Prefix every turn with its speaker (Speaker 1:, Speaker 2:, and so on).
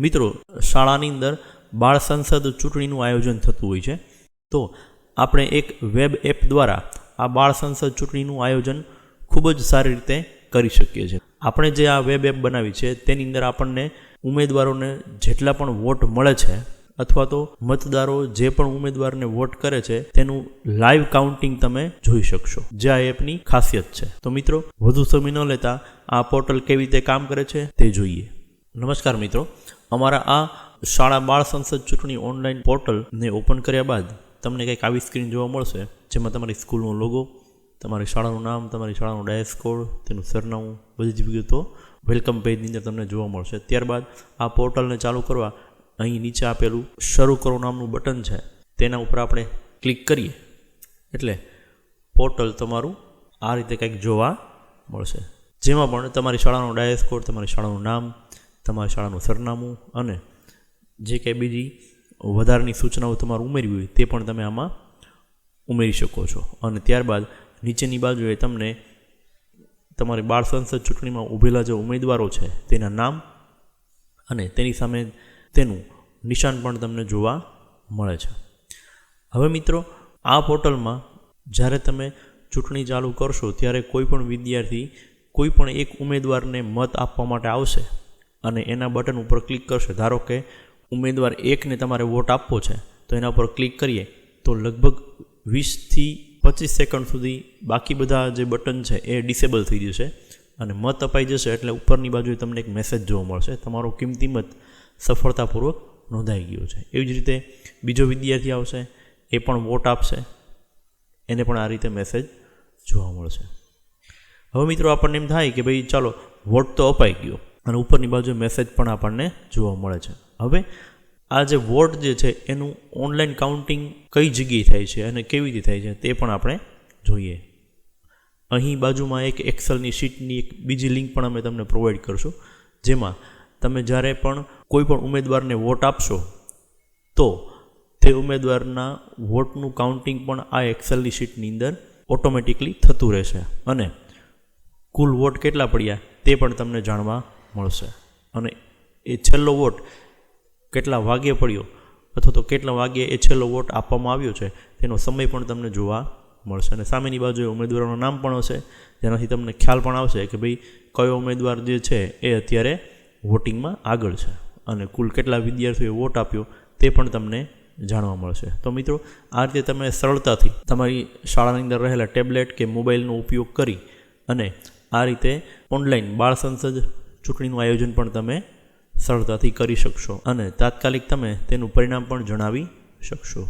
Speaker 1: મિત્રો, શાળાની અંદર બાળ સંસદ ચૂંટણીનું આયોજન થતું હોય છે. તો આપણે એક વેબ એપ દ્વારા આ બાળ સંસદ ચૂંટણીનું આયોજન ખૂબ જ સારી રીતે કરી શકીએ છીએ. આપણે જે આ વેબ એપ બનાવી છે, તેની અંદર આપણને ઉમેદવારોને જેટલા પણ વોટ મળે છે અથવા તો મતદારો જે પણ ઉમેદવારને વોટ કરે છે, તેનું લાઈવ કાઉન્ટિંગ તમે જોઈ શકશો. જે આ એપની ખાસિયત છે. તો મિત્રો, વધુ સમય ન લેતા આ પોર્ટલ કેવી રીતે કામ કરે છે તે જોઈએ. નમસ્કાર મિત્રો. અમારા આ શાળા બાળ સંસદ ચૂંટણી ઓનલાઈન પોર્ટલને ઓપન કર્યા બાદ તમને કંઈક આવી સ્ક્રીન જોવા મળશે, જેમાં તમારી સ્કૂલનો લોગો તમારી શાળાનું નામ, તમારી શાળાનું ડાયસ કોડ તેનું સરનામું, બધી જ વિગતો વેલકમ પેજની અંદર તમને જોવા મળશે. ત્યારબાદ આ પોર્ટલને ચાલુ કરવા અહીં નીચે આપેલું શરૂ કરો નામનું બટન છે, તેના ઉપર આપણે ક્લિક કરીએ, એટલે પોર્ટલ તમારું આ રીતે કંઈક જોવા મળશે. જેમાં પણ તમારી શાળાનો ડાયસ કોડ તમારી શાળાનું નામ તમારી શાળાનું સરનામું અને જે કંઈ બીજી વધારાની સૂચનાઓ તમારે ઉમેરવી હોય તે પણ તમે આમાં ઉમેરી શકો છો. અને ત્યારબાદ નીચેની બાજુએ તમને તમારી બાળ સંસદ ચૂંટણીમાં ઊભેલા જે ઉમેદવારો છે તેના નામ અને તેની સામે તેનું નિશાન પણ તમને જોવા મળે છે. હવે મિત્રો, આ પોર્ટલમાં જ્યારે તમે ચૂંટણી ચાલુ કરશો ત્યારે કોઈ પણ વિદ્યાર્થી કોઈ પણ એક ઉમેદવારને મત આપવા માટે આવશે. અને એના બટન ઉપર ક્લિક કરશે. ધારો કે ઉમેદવાર એકને તમારે વોટ આપવો છે, તો એના ઉપર ક્લિક કરીએ, તો લગભગ વીસથી પચીસ સેકન્ડ સુધી બાકી બધા જે બટન છે એ ડિસેબલ થઈ જશે અને મત અપાઈ જશે એટલે ઉપરની બાજુએ તમને એક મેસેજ જોવા મળશે. તમારો કિંમતી મત સફળતાપૂર્વક નોંધાઈ ગયો છે. એવી જ રીતે બીજો વિદ્યાર્થી આવશે, એ પણ વોટ આપશે, એને પણ આ રીતે મેસેજ જોવા મળશે. હવે મિત્રો આપણને એમ થાય કે ભાઈ ચાલો, વોટ તો અપાઈ ગયો. અને ઉપરની બાજુ મેસેજ પણ આપણને જોવા મળે છે. હવે, આ જે વોટ જે છે, એનું ઓનલાઈન કાઉન્ટિંગ કઈ જગ્યાએ થાય છે અને કેવી રીતે થાય છે તે પણ આપણે જોઈએ. અહીં બાજુમાં એક એક્સેલની શીટની એક બીજી લિંક પણ અમે તમને પ્રોવાઈડ કરશું. જેમાં તમે જ્યારે પણ કોઈ પણ ઉમેદવારને વોટ આપશો, તો તે ઉમેદવારના વોટનું કાઉન્ટિંગ પણ આ એક્સેલની શીટની અંદર ઓટોમેટિકલી થતું રહેશે. અને કુલ વોટ કેટલા પડ્યા તે પણ તમને જાણવા મળશે. અને એ છેલ્લો વોટ કેટલા વાગ્યે પડ્યો અથવા તો કેટલા વાગ્યે એ છેલ્લો વોટ આપવામાં આવ્યો છે, તેનો સમય પણ તમને જોવા મળશે. અને સામેની બાજુએ ઉમેદવારોનું નામ પણ હશે. જેનાથી તમને ખ્યાલ પણ આવશે કે ભાઈ, કયો ઉમેદવાર જે છે એ અત્યારે વોટિંગમાં આગળ છે. અને કુલ કેટલા વિદ્યાર્થીઓએ વોટ આપ્યો તે પણ તમને જાણવા મળશે. તો મિત્રો, આ રીતે તમે સરળતાથી તમારી શાળાની અંદર રહેલા ટેબ્લેટ કે મોબાઈલનો ઉપયોગ કરી અને આ રીતે ઓનલાઈન બાળ સંસદ ચૂંટણીનું આયોજન પણ તમે સરળતાથી કરી શકશો અને તાત્કાલિક તમે તેનું પરિણામ પણ જણાવી શકશો.